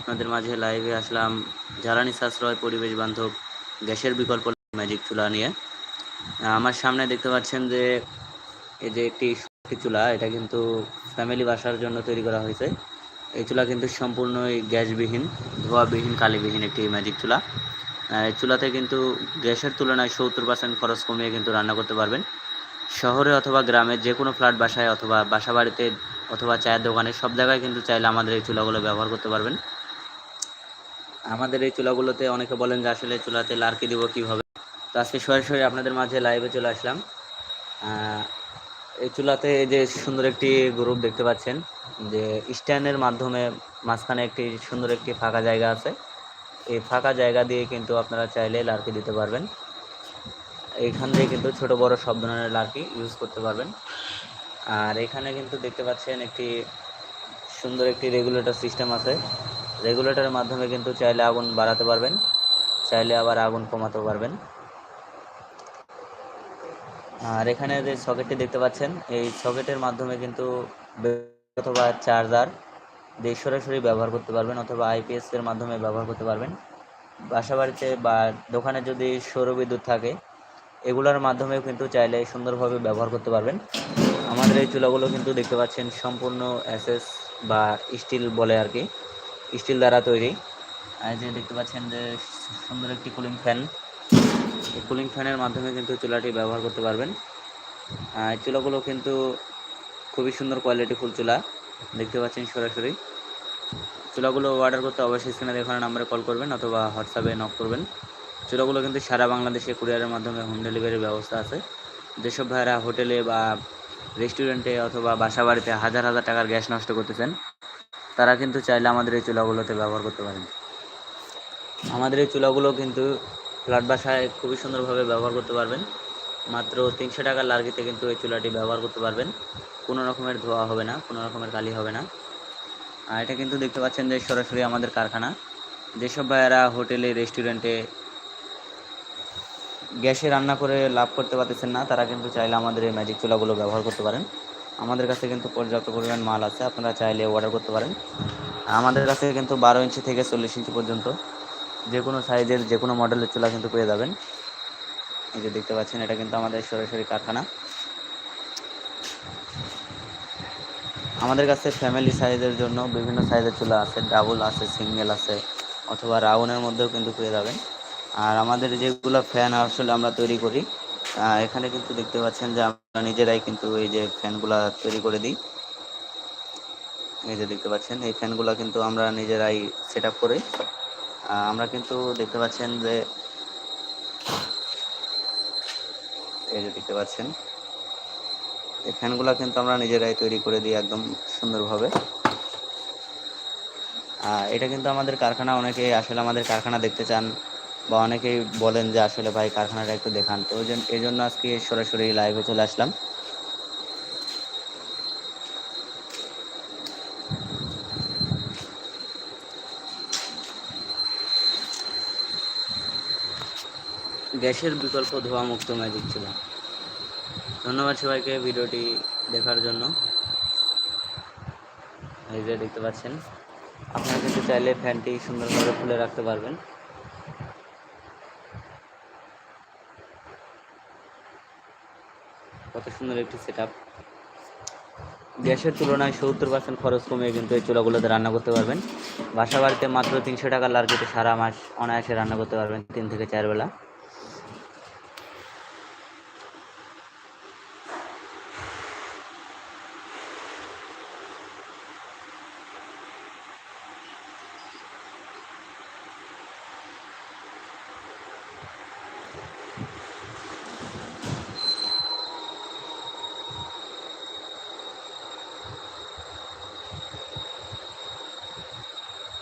আপনাদের মাঝে লাইভে আসলাম জ্বালানি সাশ্রয় পরিবেশ বান্ধব গ্যাসের বিকল্প ম্যাজিক চুলা নিয়ে। আমার সামনে দেখতে পাচ্ছেন যে এই যে একটি চুলা, এটা কিন্তু ফ্যামিলি বাসার জন্য তৈরি করা হয়েছে। এই চুলা কিন্তু সম্পূর্ণই গ্যাসবিহীন, ধোয়াবিহীন, কালিবিহীন একটি ম্যাজিক চুলা। এই চুলাতে কিন্তু গ্যাসের তুলনায় সত্তর পার্সেন্ট খরচ কমিয়ে কিন্তু রান্না করতে পারবেন। শহরে অথবা গ্রামে যে কোনো ফ্ল্যাট বাসায় অথবা বাসা বাড়িতে অথবা চায়ের দোকানে সব জায়গায় কিন্তু চাইলে আমাদের এই চুলাগুলো ব্যবহার করতে পারবেন। আমাদের এই চুলাগুলোতে অনেকে বলেন যে আসলে চুলাতে লার্কি দিব কীভাবে? তো আজকে সরাসরি আপনাদের মাঝে লাইভে চলে আসলাম। এই চুলাতে যে সুন্দর একটি গ্রুপ দেখতে পাচ্ছেন, যে স্ট্যান্ডের মাধ্যমে মাঝখানে একটি সুন্দর একটি ফাঁকা জায়গা আছে। এই ফাঁকা জায়গা দিয়ে কিন্তু আপনারা চাইলে লার্কি দিতে পারবেন। এইখান দিয়ে কিন্তু ছোট বড় সব ধরনের লার্কি ইউজ করতে পারবেন। আর এখানে কিন্তু দেখতে পাচ্ছেন একটি সুন্দর একটি রেগুলেটর সিস্টেম আছে। রেগুলেটরের মাধ্যমে কিন্তু চাইলে আগুন বাড়াতে পারবেন। চাইলে আবার আগুন কমাতে পারবেন। আর এখানে যে সকেটটি দেখতে পাচ্ছেন, এই সকেটের মাধ্যমে কিন্তু অথবা চার্জার দিয়ে সরাসরি ব্যবহার করতে পারবেন, অথবা আইপিএস এর মাধ্যমে ব্যবহার করতে পারবেন। বাসা বাড়িতে বা দোকানে যদি সৌর বিদ্যুৎ থাকে, এগুলোর মাধ্যমেও কিন্তু চাইলে সুন্দরভাবে ব্যবহার করতে পারবেন। আমাদের এই চুলাগুলো কিন্তু দেখতে পাচ্ছেন সম্পূর্ণ অ্যাসেস বা স্টিল বলে আর কি। স্টিল দ্বারা তৈরি। আর যে দেখতে পাচ্ছেন যে সুন্দর একটি কুলিং ফ্যান। এই কুলিং ফ্যানের মাধ্যমে কিন্তু চুলাটি ব্যবহার করতে পারবেন। আর চুলাগুলো কিন্তু খুবই সুন্দর কোয়ালিটি ফুল চুলা। দেখতে পাচ্ছেন সরাসরি। চুলাগুলো অর্ডার করতে অবশ্যই স্ক্রিনে দেখানো নাম্বারে কল করবেন অথবা হোয়াটসঅ্যাপে নক করবেন। চুলাগুলো কিন্তু সারা বাংলাদেশে কুরিয়ারের মাধ্যমে হোম ডেলিভারির ব্যবস্থা আছে। যেসব ভাইয়েরা হোটেলে বা রেস্টুরেন্টে অথবা বাসা বাড়িতে হাজার হাজার টাকার গ্যাস নষ্ট করতেছেন তারা কিন্তু চাইলে আমাদের এই চুলাগুলোতে ব্যবহার করতে পারেন। আমাদের এই চুলাগুলো কিন্তু ফ্ল্যাট বাসায় খুবই সুন্দরভাবে ব্যবহার করতে পারবেন। মাত্র তিনশো টাকার লার্গিতে কিন্তু এই চুলাটি ব্যবহার করতে পারবেন। কোনো রকমের ধোয়া হবে না, কোনো রকমের কালি হবে না। আর এটা কিন্তু দেখতে পাচ্ছেন যে সরাসরি আমাদের কারখানা। যেসব ভাইয়েরা হোটেলে, রেস্টুরেন্টে গ্যাসে রান্না করে লাভ করতে পারতেছেন না, তারা কিন্তু চাইলে আমাদের এই ম্যাজিক চুলাগুলো ব্যবহার করতে পারেন। আমাদের কাছে কিন্তু পর্যাপ্ত পরিমাণ মাল আছে, আপনারা চাইলে অর্ডার করতে পারেন। আমাদের কাছে কিন্তু বারো ইঞ্চি থেকে চল্লিশ ইঞ্চি পর্যন্ত যে কোনো সাইজের যে কোনো মডেলের চুলা কিন্তু পেয়ে যাবেন। এই যে দেখতে পাচ্ছেন, এটা কিন্তু আমাদের সরাসরি কারখানা। আমাদের কাছে ফ্যামিলি সাইজের জন্য বিভিন্ন সাইজের চুলা আছে ডাবল আছে সিঙ্গেল আছে, অথবা রাউনের মধ্যেও কিন্তু পেয়ে যাবেন। আর আমাদের যেগুলো ফ্যান আসলে আমরা তৈরি করি এখানে কিন্তু দেখতে পাচ্ছেন যে আমরা নিজেরাই কিন্তু এই যে ফ্যানগুলা তৈরি করে দিই। এই যে দেখতে পাচ্ছেন, এই ফ্যানগুলো কিন্তু আমরা নিজেরাই সেট আপ করে আমরা কিন্তু দেখতে পাচ্ছেন যে এই যে দেখতে পাচ্ছেন, এই ফ্যানগুলো কিন্তু আমরা নিজেরাই তৈরি করে দিই একদম সুন্দরভাবে। এটা কিন্তু আমাদের কারখানা অনেকে আসলে আমাদের কারখানা দেখতে চান। বা অনেকেই বলেন যে আসলে ভাই কারখানাটা একটু দেখান। তো এই জন্য আজকে সরাসরি লাইভে চলে আসলাম। গ্যাসের বিকল্প ধোয়া মুক্ত ম্যাজিক ছিল। ধন্যবাদ সবাইকে ভিডিওটি দেখার জন্য। এই যে দেখতে পাচ্ছেন। আপনারা কিন্তু চাইলে ফ্যানটি সুন্দরভাবে খুলে রাখতে পারবেন। কত সুন্দর একটি সেট আপ গ্যাসের তুলনায় সত্তর পার্সেন্ট খরচ কমিয়ে কিন্তু এই চুলাগুলোতে রান্না করতে পারবেন। বাসা বাড়িতে মাত্র তিনশো টাকা লার্কিতে সারা মাস অনায়াসে রান্না করতে পারবেন তিন থেকে চার বেলা।